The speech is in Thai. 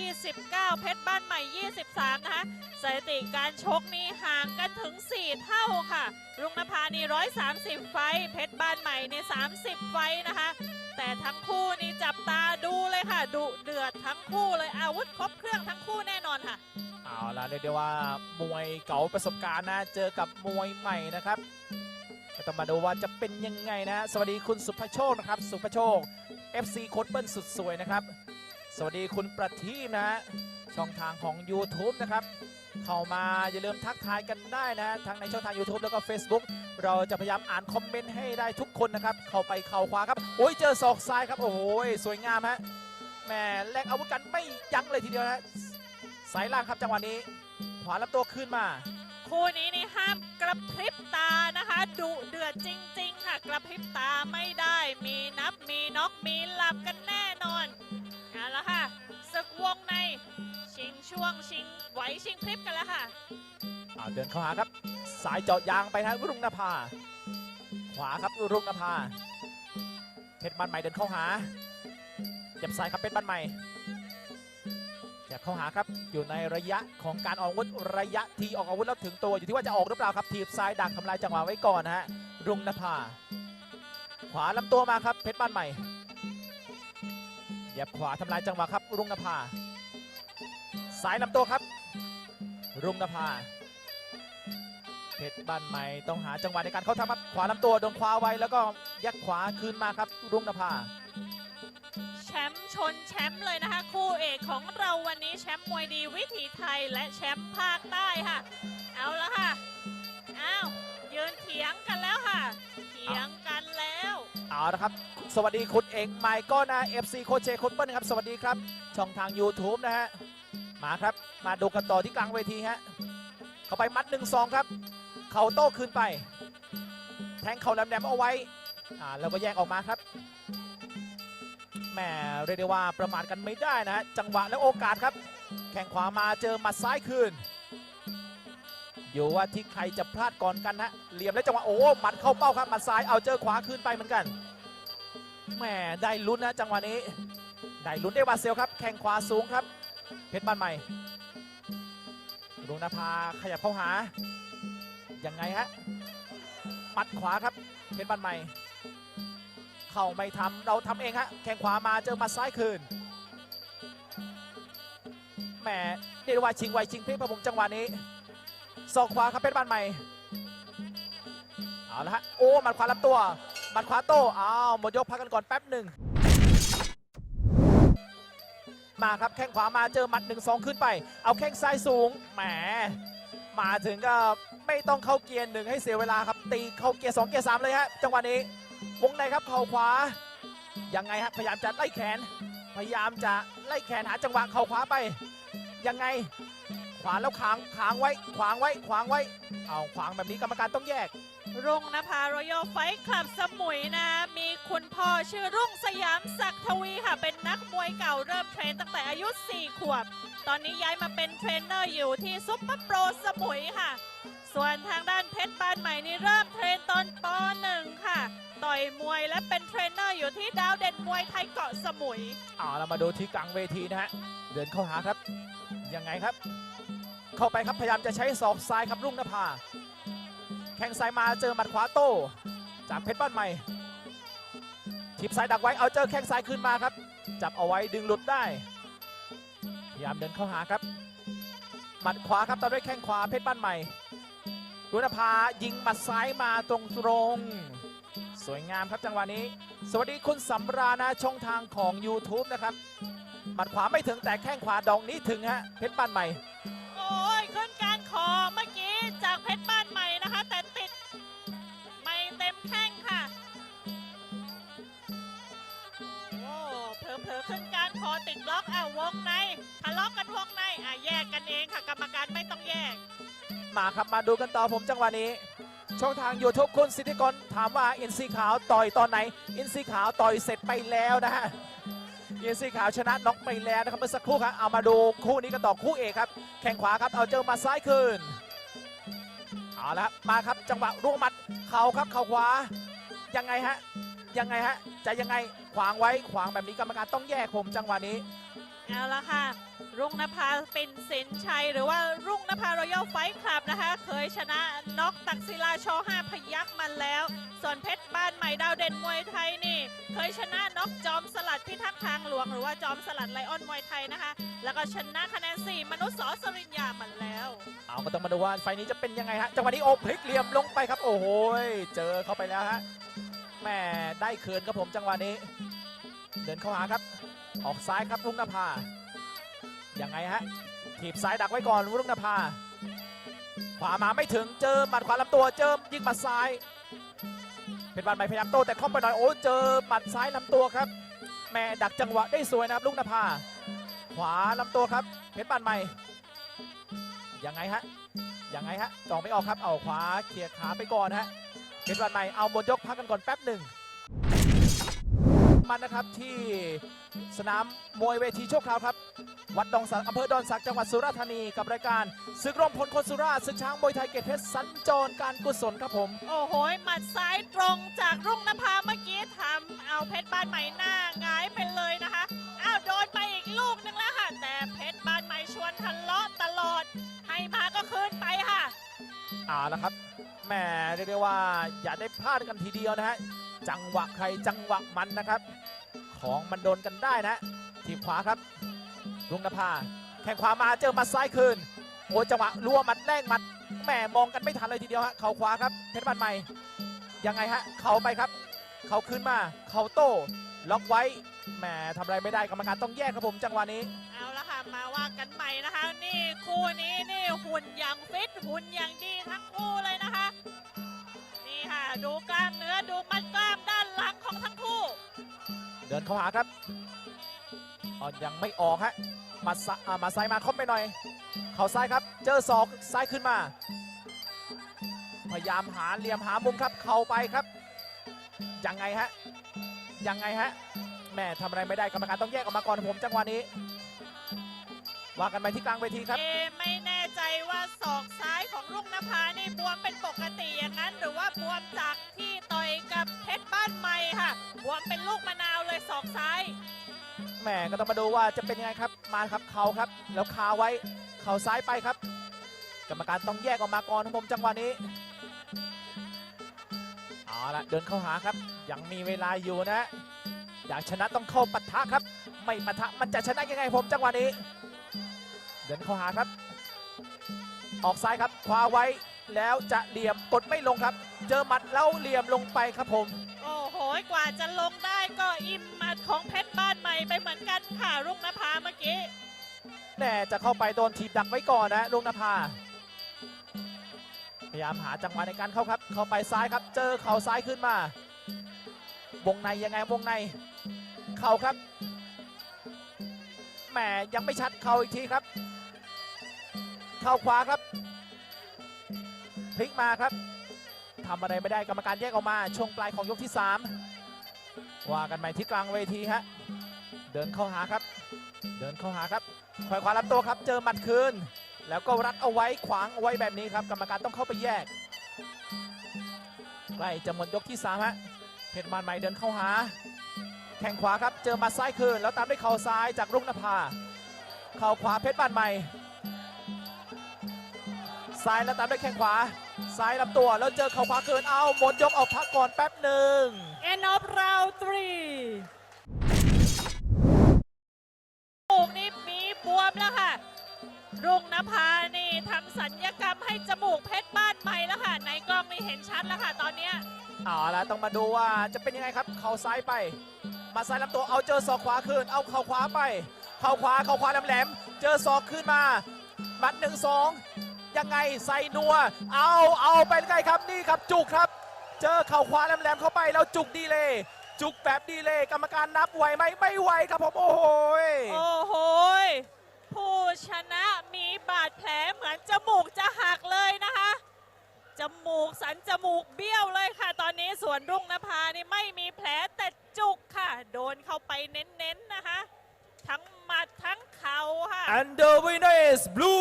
29 เพชรบ้านใหม่ 23 นะคะสถิติการชกนี่ห่างกันถึง 4 เท่าค่ะรุ่งนภานี่ 130 ไฟ เพชรบ้านใหม่นี่30 ไฟนะคะ แต่ทั้งคู่นี่จับตาดูเลยค่ะ ดุเดือดทั้งคู่เลยอาวุธครบเครื่องทั้งคู่แน่นอนค่ะ เอาล่ะเรียกได้ว่ามวยเก่าประสบการณ์นะ เจอกับมวยใหม่นะครับต้องมาดูว่าจะเป็นยังไงนะ สวัสดีคุณสุภโชคนะครับ สุภโชค FC โค้ดเบิ้ลสุดสวยนะครับ สวัสดีคุณประทีปนะฮะช่องทางของ YouTube นะครับ เข้ามาอย่าลืมทักทายกันได้นะ ทั้งในช่องทาง YouTube แล้วก็ Facebook เราจะพยายามอ่านคอมเมนต์ให้ได้ทุกคนนะครับ เข้าไปเข่าขวาครับ โอ้ยเจอศอกซ้ายครับ โอ้โหสวยงามฮะแหมแลกอาวุธกันไม่ยั้งเลยทีเดียวนะสายล่างครับจังหวะนี้ ขวาลำตัวขึ้นมา คู่นี้นี่ห้ามกระพริบตานะคะดุเดือดจริง ๆ ค่ะ กระพริบตาไม่ได้มีนับมีน็อกมีหลับกันแน่นอน เอาละค่ะศึกวงในชิงช่วงชิงไหวชิงพริบกันแล้วค่ะอ่าเดินเข้าหาครับ สายเจาะยางไปทางรุ่งนภา ขวาครับรุ่งนภาเพชรบ้านใหม่เดินเข้าหาเจ็บซ้ายครับเพชรบ้านใหม่เจ็บเข้าหาครับอยู่ในระยะของการออกอาวุธระยะทีออกอาวุธแล้วถึงตัวอยู่ที่ว่าจะออกหรือเปล่าครับทีบซ้ายดักทำลายจังหวะไว้ก่อนนะฮะรุ่งนภา ขวาลำตัวมาครับเพชรบ้านใหม่ ยียบขวาทำลายจังหวะครับ รุ่งนภาสายลำตัวครับ รุ่งนภาเพชรบ้านใหม่ต้องหาจังหวะในการเข้าทำครับขวาลำตัวโดนคว้าไว้แล้วก็ยักขวาคืนมาครับ รุ่งนภาแชมป์ชนแชมป์เลยนะคะ คู่เอกของเราวันนี้แชมป์มวยดีวิถีไทยและแชมป์ภาคใต้ค่ะ เอาละค่ะอ้าวยืนเถียงกันแล้วค่ะเถียงกัน เอาละครับ สวัสดีคุณเอกไมค์ก็นะ FC โคเชคุณเปิ้ลนครับ สวัสดีครับ ช่องทาง YouTube นะฮะ มาครับ มาดูกันต่อที่กลางเวทีฮะ เข้าไปมัด1 2ครับ เข่าโต้คืนไป แทงเข่าแหลมๆเอาไว้ อ่า แล้วก็แยกออกมาครับ แหมเรียกได้ว่าประมาทกันไม่ได้นะฮะ จังหวะและโอกาสครับ แข้งขวามาเจอหมัดซ้ายคืน อยู่ว่าที่ใครจะพลาดก่อนกันฮะเหลี่ยมและจังหวะโอ้หมัดเข้าเป้าครับหมัดซ้ายเอาเจอขวาคืนไปเหมือนกันแหมได้ลุ้นนะจังหวะนี้ ได้ลุ้นได้บาเซลครับ แข้งขวาสูงครับ เพชรบ้านใหม่ลุงนภาขยับเข้าหา ยังไงฮะหมัดขวาครับเพชรบ้านใหม่ เข่าไม่ทำเราทำเองฮะแข้งขวามาเจอหมัดซ้ายคืนแหมเรียกได้ว่าชิงไวชิงเพริบครับผมจังหวะนี้ ศอกขวาครับเพชรบ้านใหม่เอาละฮะโอ้หมัดขวาลำตัวหมัดขวาโต้อ้าวหมดยกพักกันก่อนแป๊บหนึ่งมาครับแข้งขวามาเจอหมัดหนึ่งสองขึ้นไป เอาแข้งซ้ายสูงแหมมาถึงก็ไม่ต้องเข้าเกียร์หนึ่งให้เสียเวลาครับตีเข้าเกียร์สองเกียร์สามเลยฮะจังหวะนี้วงในครับเข่าขวายังไงฮะพยายามจะไล่แขน พยายามจะไล่แขนหาจังหวะเข่าขวาไปยังไง ขวาแล้วขางขางไว้ ขวางไว้ ขวางไว้ เอาขวางแบบนี้กรรมการต้องแยก รุ่งนภารอยัลไฟคลับสมุยนะ มีคุณพ่อชื่อรุ่งสยามศักดิ์ทวีค่ะ เป็นนักมวยเก่าเริ่มเทรนตั้งแต่อายุ 4 ขวบ ตอนนี้ย้ายมาเป็นเทรนเนอร์อยู่ที่ซุปเปอร์โปรสมุยค่ะ ส่วนทางด้านเพชรบ้านใหม่นี่เริ่มเทรนตอนป .1 ค่ะ ต่อยมวยและเป็นเทรนเนอร์อยู่ที่ดาวเด่นมวยไทยเกาะสมุย เอาเรามาดูที่กลางเวทีนะฮะ เดินเข้าหาครับ ยังไงครับ เข้าไปครับพยายามจะใช้ศอกซ้ายครับรุ่งนภาแข้งซ้ายมาเจอหมัดขวาโต้จากเพชรบ้านใหม่ทิบซ้ายดักไว้เอาเจอแข้งซ้ายขึ้นมาครับ จับเอาไว้ดึงหลุดได้ พยายามเดินเข้าหาครับหมัดขวาครับต่อด้วยแข้งขวาเพชรบ้านใหม่รุ่งนภายิงหมัดซ้ายมาตรงตรงสวยงามครับจังหวะนี้ สวัสดีคุณสำราญนะช่องทางของ YouTube นะครับ หมัดขวาไม่ถึงแต่แข้งขวาดองนี้ถึงฮะเพชรบ้านใหม่ โอ้ยขึ้นการคอเมื่อกี้จากเพชรบ้านใหม่นะคะ แต่ติดไม่เต็มแข้งค่ะ โอ้เผลอๆขึ้นการคอติดบล็อกอะวงในทะเลาะกันวงในอะแยกกันเองค่ะ กรรมการไม่ต้องแยก มาครับมาดูกันต่อผมจังหวะนี้ ช่องทาง YouTube คุณสิทธิกรถามว่าอินซีขาวต่อยตอนไหน อินซีขาวต่อยเสร็จไปแล้วนะฮะ อินซีขาวชนะน็อกไปแล้วนะครับเมื่อสักครู่ครับเอามาดูคู่นี้กันต่อคู่เอกครับ แข้งขวาครับเอาเจอมาซ้ายคืนเอาละมาครับจังหวะร่วงมัดเข่าครับเข่าขวายังไงฮะยังไงฮะจะยังไงขวางไว้ขวางแบบนี้กรรมการต้องแยกผมจังหวะนี้เอาละค่ะ รุ่งนภาเปิ่นสินชัย หรือว่ารุ่งนภารอยัลไฟคลับนะคะ เคยชนะน็อกตักศิลาชอห้าพยักมาแล้ว ส่วนเพชรบ้านใหม่ดาวเด่นมวยไทยนี่ เคยชนะน็อกจอมสลัดพิทักษ์ทางหลวงหรือว่าจอมสลัดไลออนมวยไทยนะคะ แล้วก็ชนะคะแนน4มนุษย์สอสริญญามาแล้ว เอาก็ต้องมาดูว่าไฟล์นี้จะเป็นยังไงฮะจังหวะนี้โอ้พลิกเหลี่ยมลงไปครับ โอ้โหเจอเข้าไปแล้วฮะแม่ได้คืนครับผมจังหวะนี้ เดินเข้าหาครับ ออกซ้ายครับรุ่งนภายังไงฮะถีบซ้ายดักไว้ก่อนรุ่งนภาขวามาไม่ถึงเจอหมัดขวาลำตัวเจอยิงหมัดซ้าย เป็นบันใหม่พยายามโต้แต่คล่อมไปหน่อยโอ้เจอหมัดซ้ายลำตัวครับแม่ดักจังหวะได้สวยนะครับลุงนภาขวาลำตัวครับเพชรบันใหม่ยังไงฮะยังไงฮะจองไม่ออกครับเอาขวาเคลียร์ขาไปก่อนฮะเพชรบันใหม่เอาบนยกพักกันก่อนแป๊บหนึ่งมันนะครับที่สนามมวยเวทีชั่วคราวครับ วัดดองสักอำเภอดอนสักจังหวัดสุราษฎร์ธานีกับรายการศึกรมพลคนสุราษฎร์ศึกช้างมวยไทยเกยรตเพชรสัญจรการกุศลครับผม โอ้โหหมัดซ้ายตรงจากรุ่งนภาเมื่อกี้ทำเอาเพชรบ้านใหม่หน้าหงายไปเลยนะคะอ้าวโดนไปอีกลูกหนึงแล้วค่ะ แต่เพชรบ้านใหม่ชวนทะเลาะตลอด ให้มาก็คืนไปค่ะเอาละครับแหมเรียกได้ว่าอย่าได้พลาดกันทีเดียวนะฮะจังหวะใครจังหวะมันนะครับ ของมันโดนกันได้นะทีมขวาครับ ลุงนภาแข่งขวามาเจอหมัดซ้ายคืนโอ้จังหวะรัวหมัดแรงหมัดแหมมองกันไม่ทันเลยทีเดียวฮะเข่าขวาครับเพชรบันใหม่ยังไงฮะเข่าไปครับ เข่าขึ้นมาเข่าโต้ล็อกไว้แหมทำอะไรไม่ได้กรรมการต้องแยกครับผมจังหวะนี้ เอาละค่ะมาว่ากันใหม่นะคะ นี่คู่นี้นี่หุ่นอย่างฟิตหุ่นอย่างดีทั้งคู่เลยนะคะ นี่ค่ะดูกล้ามเนื้อดูมัดกล้ามด้านหลังของทั้งคู่ เดินเข้าหาครับ อ๋อยังไม่ออกฮะมาซะอ่ามาซ้ายมาคอมไปหน่อย เข่าซ้ายครับ เจอศอกซ้ายขึ้นมา พยายามหาเหลี่ยมหามุมครับ เข่าไปครับ ยังไงฮะ ยังไงฮะ แม่ทำอะไรไม่ได้กรรมการต้องแยกออกมาก่อนผมจังหวะนี้ ว่ากันไปที่กลางเวทีครับ เอไม่แน่ใจว่าศอกซ้ายของรุ่งนภานี่บวมเป็นปกติอย่างนั้น หรือว่าบวมจากที่ต่อยกับเพชรบ้านใหม่ค่ะ บวมเป็นลูกมะนาวเลยศอกซ้าย แหม่ก็ต้องมาดูว่าจะเป็นยังไงครับมาครับเขาครับ แล้วคาไว้เข่าซ้ายไปครับ กรรมการต้องแยกออกมาก่อนครับผมจังหวะนี้เอาละเดินเข้าหาครับ ยังมีเวลาอยู่นะ อยากชนะต้องเข้าปะทะครับ ไม่ปะทะมันจะชนะยังไงผมจังหวะนี้ เดินเข้าหาครับ ออกซ้ายครับคว้าไว้แล้วจะเหลี่ยมกดไม่ลงครับ เจอหมัดแล้วเหลี่ยมลงไปครับผม โอ้โห กว่าจะลงได้ก็อิ่ม ของเพชรบ้านใหม่ไปเหมือนกันค่ะรุ่งนภาเมื่อกี้แน่จะเข้าไปโดนทีบดักไว้ก่อนนะลุงนภาพยายามหาจังหวะในการเข้าครับ เข้าไปซ้ายครับ เจอเข่าซ้ายขึ้นมา วงในยังไงวงใน เข่าครับ แหมยังไม่ชัดเข่าอีกทีครับ เข่าขวาครับ พลิกมาครับทำอะไรไม่ได้กรรมการแยกออกมา ช่วงปลายของยกที่ 3 ว่ากันใหม่ที่กลางเวทีฮะเดินเข้าหาครับ เดินเข้าหาครับควายขวาลำตัวครับ เจอหมัดคืน แล้วก็รัดเอาไว้ขวางเอาไว้แบบนี้ครับ กรรมการต้องเข้าไปแยกใกล้จะหมดยกที่3ฮะเพชรมานใหม่เดินเข้าหา แข้งขวาครับเจอหมัดซ้ายคืน แล้วตามด้วยเข่าซ้ายจากรุ่งนภาเข่าขวาเพชรบานใหม่ซ้ายแล้วตามด้วยแข้งขวา ซ้ายลำตัวแล้วเจอเข่าขวาคืนเอาหมดยกออกพักก่อนแป๊บหนึ่ง End of round three จมูกนี่มีบวมแล้วค่ะ รุ่งนภานี่ทำสัญญกรรมให้จมูกเพชรบ้านใหม่แล้วค่ะ ในกล้องนี่เห็นชัดแล้วค่ะตอนเนี้ยเอาละต้องมาดูว่าจะเป็นยังไงครับ เข่าซ้ายไป มาซ้ายลำตัวเอาเจอศอกขวาคืน เอาเข่าขวาไป เข่าขวาเข่าขวาแหลมๆเจอศอกขึ้นมาหมัดหนึ่งสอง ยังไงใส่นัว เอาเอาไปใกล้ครับนี่ครับจุกครับ เจอเข่าขวาแหลมๆเข้าไปแล้วจุกดีเลยจุกแบบดีเลยกรรมการนับไหวไหมไม่ไหวครับผมโอ้โหยโอ้โหยผู้ชนะมีบาดแผลเหมือนจมูกจะหักเลยนะคะจมูกสันจมูกเบี้ยวเลยค่ะ ตอนนี้ส่วนรุ่งนภานี่ไม่มีแผลแต่จุกค่ะ โดนเข้าไปเน้นๆนะคะ ทั้งหมัดทั้งเข่าค่ะ And the winner is blue